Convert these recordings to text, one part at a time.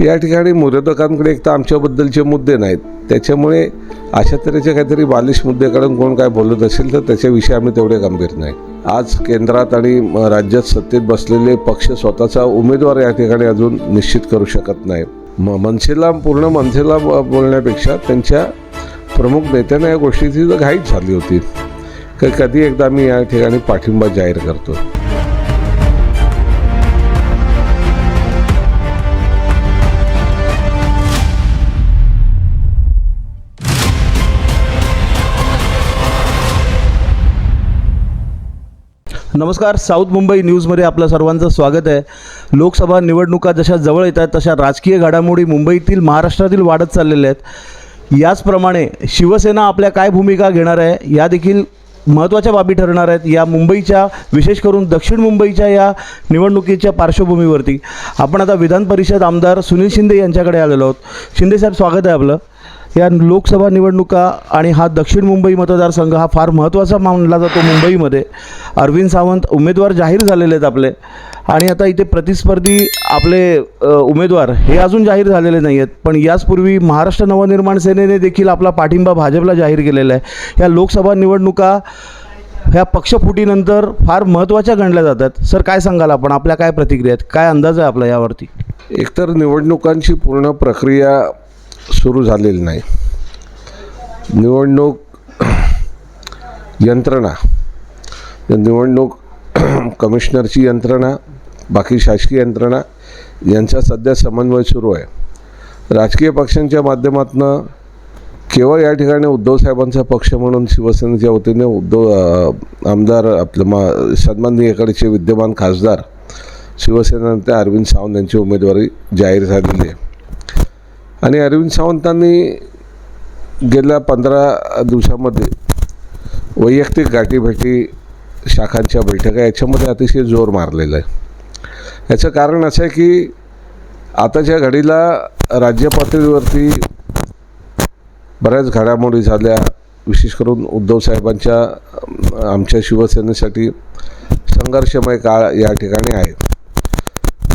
या ठिकाणी मुरदकांकडे एक तर आमच्याबद्दलचे मुद्दे नाहीत. त्याच्यामुळे अशा तऱ्हेचे काहीतरी बालिश मुद्दे काढून कोण काय बोलत असेल तर त्याच्याविषयी आम्ही तेवढे गंभीर नाही. आज केंद्रात आणि राज्यात सत्तेत बसलेले पक्ष स्वतःचा उमेदवार या ठिकाणी अजून निश्चित करू शकत नाही. म मनसेला पूर्ण मनसेला बोलण्यापेक्षा त्यांच्या प्रमुख नेत्यांना या गोष्टीची तर घाईच झाली होती. कधी एकदा मी या ठिकाणी पाठिंबा जाहीर करतो नमस्कार साऊथ मुंबई न्यूजमध्ये आपलं सर्वांचं स्वागत आहे. लोकसभा निवडणुका जशा जवळ येत आहेत तशा राजकीय घडामोडी मुंबईतील महाराष्ट्रातील वाढत चाललेल्या आहेत. याचप्रमाणे शिवसेना आपल्या काय भूमिका घेणार आहे या देखील महत्त्वाच्या बाबी ठरणार आहेत. या मुंबईच्या विशेष करून दक्षिण मुंबईच्या या निवडणुकीच्या पार्श्वभूमीवरती आपण आता विधान परिषद आमदार सुनील शिंदे यांच्याकडे आलेलो आहोत. शिंदे साहेब स्वागत आहे आपलं. या लोकसभा निवडणुका आणि हा दक्षिण मुंबई मतदारसंघ हा फार महत्त्वाचा मानला जातो मुंबईमध्ये. अरविंद सावंत उमेदवार जाहीर झालेले आहेत आपले. आणि आता इथे प्रतिस्पर्धी आपले उमेदवार हे अजून जाहीर झालेले नाही आहेत. पण याचपूर्वी महाराष्ट्र नवनिर्माण सेनेने देखील आपला पाठिंबा भाजपला जाहीर केलेला आहे. या लोकसभा निवडणुका ह्या पक्षफुटीनंतर फार महत्त्वाच्या गणल्या जातात सर काय सांगाल आपण? आपल्या काय प्रतिक्रिया आहेत? काय अंदाज आहे आपला यावरती? एकतर निवडणुकांची पूर्ण प्रक्रिया सुरू झालेली नाही. निवडणूक यंत्रणा निवडणूक कमिशनरची यंत्रणा बाकी शासकीय यंत्रणा यांचा सध्या समन्वय सुरू आहे. राजकीय पक्षांच्या माध्यमातून केवळ या ठिकाणी उद्धव साहेबांचा पक्ष म्हणून शिवसेनेच्या वतीने उद्धव आमदार आपलं मा सन्माननीयकडचे विद्यमान खासदार शिवसेना नेते अरविंद सावंत यांची उमेदवारी जाहीर झालेली आहे. आणि अरविंद सावंतांनी गेल्या पंधरा दिवसामध्ये वैयक्तिक गाठीभेटी शाखांच्या बैठका याच्यामध्ये अतिशय जोर मारलेला आहे. याचं कारण असं आहे की आताच्या घडीला राज्य पातळीवरती बऱ्याच घडामोडी झाल्या. विशेष करून उद्धव साहेबांच्या आमच्या शिवसेनेसाठी संघर्षमय काळ या ठिकाणी आहे.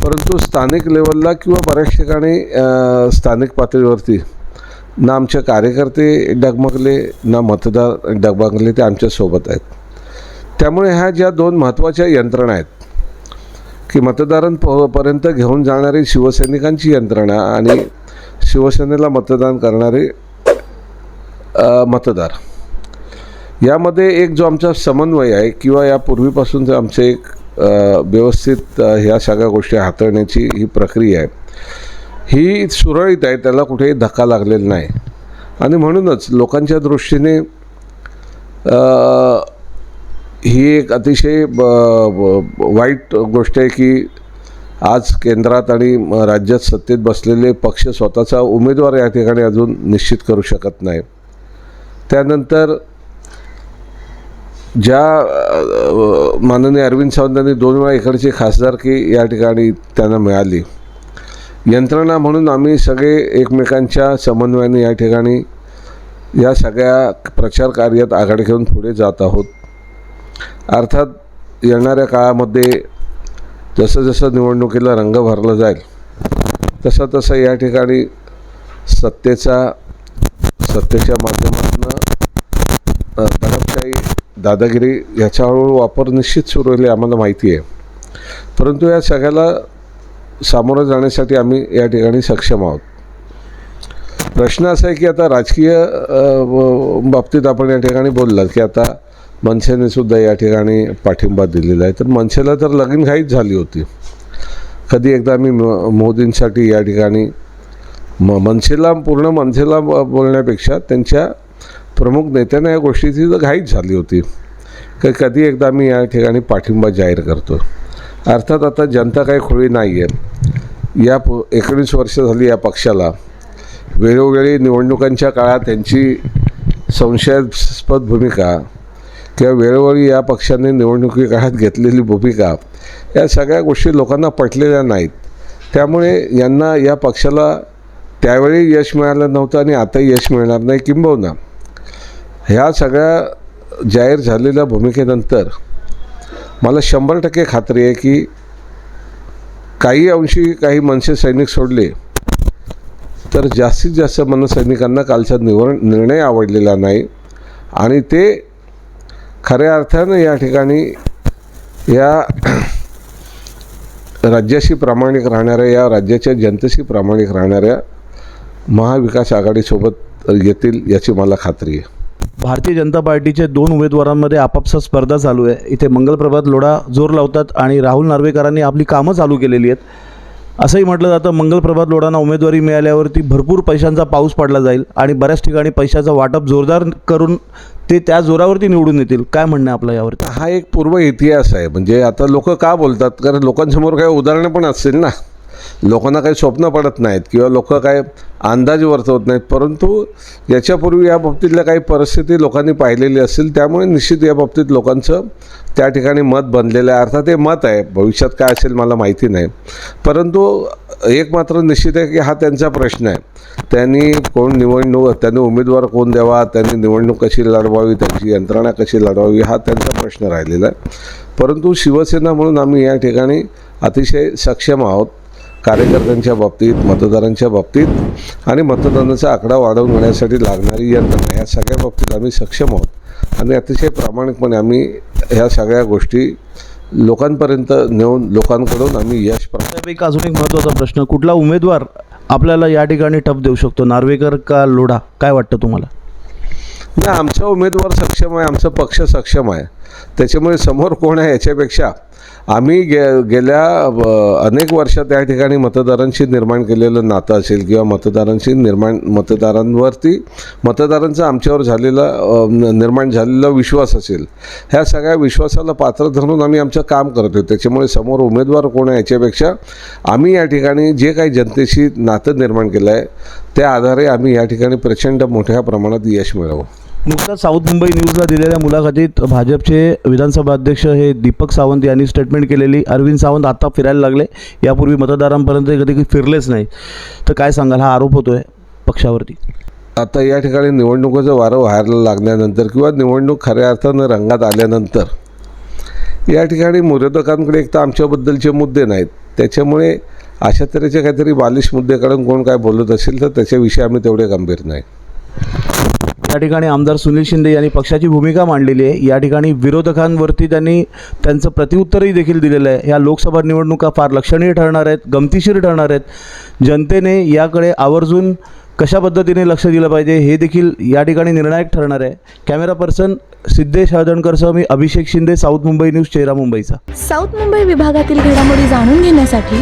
परंतु स्थानिक लेवलला किंवा बऱ्याच ठिकाणी स्थानिक पातळीवरती ना आमचे कार्यकर्ते डगमगले ना मतदार डगमगले ते आमच्यासोबत आहेत. त्यामुळे ह्या ज्या दोन महत्त्वाच्या यंत्रणा आहेत की मतदारांपर्यंत घेऊन जाणारी शिवसैनिकांची यंत्रणा आणि शिवसेनेला मतदान करणारे मतदार. यामध्ये एक जो आमचा समन्वय आहे किंवा यापूर्वीपासून जो आमचे एक व्यवस्थित ह्या सगळ्या गोष्टी हाताळण्याची ही प्रक्रिया आहे. ही सुरळीत आहे त्याला कुठेही धक्का लागलेला नाही. आणि म्हणूनच लोकांच्या दृष्टीने ही एक अतिशय ब, वाईट गोष्ट आहे की आज केंद्रात आणि राज्यात सत्तेत बसलेले पक्ष स्वतःचा उमेदवार या ठिकाणी अजून निश्चित करू शकत नाही. त्यानंतर ज्या माननीय अरविंद सावंतांनी दोन वेळा इकडची खासदारकी या ठिकाणी त्यांना मिळाली. यंत्रणा म्हणून आम्ही सगळे एकमेकांच्या समन्वयाने या ठिकाणी या सगळ्या प्रचार कार्यात आघाडी घेऊन पुढे जात आहोत. अर्थात येणाऱ्या काळामध्ये जसं जसं निवडणुकीला रंग भरला जाईल तसं तसं या ठिकाणी सत्तेचा सत्तेच्या माध्यमातून अ, दडपशाही दादागिरी ह्याचा हळूहळू वापर निश्चित सुरू होईल आम्हाला माहिती आहे. परंतु या सगळ्याला सामोरं जाण्यासाठी आम्ही या ठिकाणी सक्षम आहोत. प्रश्न असा आहे की आता राजकीय बाबतीत आपण या ठिकाणी बोललात की आता मनसेने सुद्धा या ठिकाणी पाठिंबा दिलेला आहे. तर मनसेला तर लगीन घाईच झाली होती. कधी एकदा आम्ही म- मोदींसाठी या ठिकाणी म मनसेला पूर्ण मनसेला बोलण्यापेक्षा त्यांच्या प्रमुख नेत्यांना या गोष्टीची तर घाईच झाली होती. की कधी एकदा मी या ठिकाणी पाठिंबा जाहीर करतो अर्थात आता जनता काही खोळी नाही आहे या प एकोणीस वर्ष झाली या पक्षाला. वेळोवेळी निवडणुकांच्या काळात त्यांची संशयास्पद भूमिका किंवा वेळोवेळी या पक्षाने निवडणुकी काळात घेतलेली भूमिका या सगळ्या गोष्टी लोकांना पटलेल्या नाहीत. त्यामुळे यांना या पक्षाला त्यावेळी यश मिळालं नव्हतं आणि आताही यश मिळणार नाही किंबहुना. ह्या सगळ्या जाहीर झालेल्या भूमिकेनंतर मला शंभर टक्के खात्री आहे की काही अंशी काही मनसे सैनिक सोडले तर जास्तीत जास्त मनसैनिकांना कालचा निवड निर्णय आवडलेला नाही. आणि ते खऱ्या अर्थानं या ठिकाणी या राज्याशी प्रामाणिक राहणाऱ्या या राज्याच्या जनतेशी प्रामाणिक राहणाऱ्या महाविकास आघाडीसोबत येतील याची मला खात्री आहे. भारतीय जनता पार्टीचे दोन उमेदवारांमध्ये आपापसात स्पर्धा चालू आहे. इथे मंगलप्रभात लोढा जोर लावतात आणि राहुल नार्वेकरांनी आपली कामं चालू केलेली आहेत. असंही म्हटलं जातं मंगलप्रभात लोढांना उमेदवारी मिळाल्यावरती भरपूर पैशांचा पाऊस पडला जाईल आणि बऱ्याच ठिकाणी पैशाचं वाटप जोरदार करून ते त्या जोरावरती निवडून येतील. काय म्हणणं आहे आपलं यावरती? हा एक पूर्व इतिहास आहे. म्हणजे आता लोक का बोलतात? कारण लोकांसमोर काही उदाहरणं पण असतील ना. लोकांना काही स्वप्न पडत नाहीत किंवा लोक काय अंदाज वर्तवत नाहीत. परंतु याच्यापूर्वी या बाबतीतल्या काही परिस्थिती लोकांनी पाहिलेली असतील त्यामुळे निश्चित या बाबतीत लोकांचं त्या ठिकाणी मत बनलेलं आहे. अर्थात हे मत आहे. भविष्यात काय असेल मला माहिती नाही. परंतु एक मात्र निश्चित आहे की हा त्यांचा प्रश्न आहे. त्यांनी कोण निवडणूक त्यांनी उमेदवार कोण द्यावा त्यांनी निवडणूक कशी लढवावी त्यांची यंत्रणा कशी लढवावी हा त्यांचा प्रश्न राहिलेला आहे. परंतु शिवसेना म्हणून आम्ही या ठिकाणी अतिशय सक्षम आहोत. कार्यकर्त्यांच्या बाबतीत मतदारांच्या बाबतीत आणि मतदानाचा आकडा वाढवून घेण्यासाठी लागणारी यंत्रणा या सगळ्या बाबतीत आम्ही सक्षम आहोत. आणि अतिशय प्रामाणिकपणे आम्ही ह्या सगळ्या गोष्टी लोकांपर्यंत नेऊन लोकांकडून आम्ही यश प्राप्त अजून एक महत्त्वाचा प्रश्न. कुठला उमेदवार आपल्याला या ठिकाणी टप देऊ शकतो? नार्वेकर का लोढा? काय वाटतं तुम्हाला? नाही आमचा उमेदवार सक्षम आहे आमचा पक्ष सक्षम आहे. त्याच्यामुळे समोर कोण आहे याच्यापेक्षा आम्ही गे गेल्या अनेक वर्षात या ठिकाणी मतदारांशी निर्माण केलेलं नातं असेल किंवा मतदारांशी निर्माण मतदारांवरती मतदारांचा आमच्यावर झालेला निर्माण झालेला विश्वास असेल. ह्या सगळ्या विश्वासाला पात्र धरून आम्ही आमचं काम करतो त्याच्यामुळे समोर उमेदवार कोण आहे याच्यापेक्षा आम्ही या ठिकाणी जे काही जनतेशी नातं निर्माण केलं आहे त्या आधारे आम्ही या ठिकाणी प्रचंड मोठ्या प्रमाणात यश मिळवू. नुकताच साऊथ मुंबई न्यूजला दिलेल्या मुलाखतीत भाजपचे विधानसभा अध्यक्ष हे दीपक सावंत यांनी स्टेटमेंट केलेली. अरविंद सावंत आता फिरायला लागले. यापूर्वी मतदारांपर्यंत कधी काही फिरलेच नाही तर काय सांगाल? हा आरोप होतोय पक्षावरती. आता या ठिकाणी निवडणुकीचं वारं व्हायला लागल्यानंतर किंवा निवडणूक खऱ्या अर्थानं रंगात आल्यानंतर या ठिकाणी विरोधकांकडे एक तर आमच्याबद्दलचे मुद्दे नाहीत. त्याच्यामुळे अशा तऱ्हेचे काहीतरी बालिश मुद्दे काढून कोण काय बोलत असेल तर त्याच्याविषयी आम्ही तेवढे गंभीर नाही. या ठिकाणी आमदार सुनील शिंदे यांनी पक्षाची भूमिका मांडलेली आहे. या ठिकाणी विरोधकांवरती त्यांनी त्यांचं प्रतिउत्तरही देखील दिलेलं आहे. या लोकसभा निवडणुका फार लक्षणीय ठरणार आहेत गमतीशीर ठरणार आहेत. जनतेने याकडे आवर्जून कशा पद्धतीने लक्ष दिलं पाहिजे हे देखील या ठिकाणी निर्णायक ठरणार आहे. कॅमेरा पर्सन सिद्धेश हळदणकरसह मी अभिषेक शिंदे साऊथ मुंबई न्यूज चेहरा मुंबईचा. साऊथ मुंबई विभागातील घडामोडी जाणून घेण्यासाठी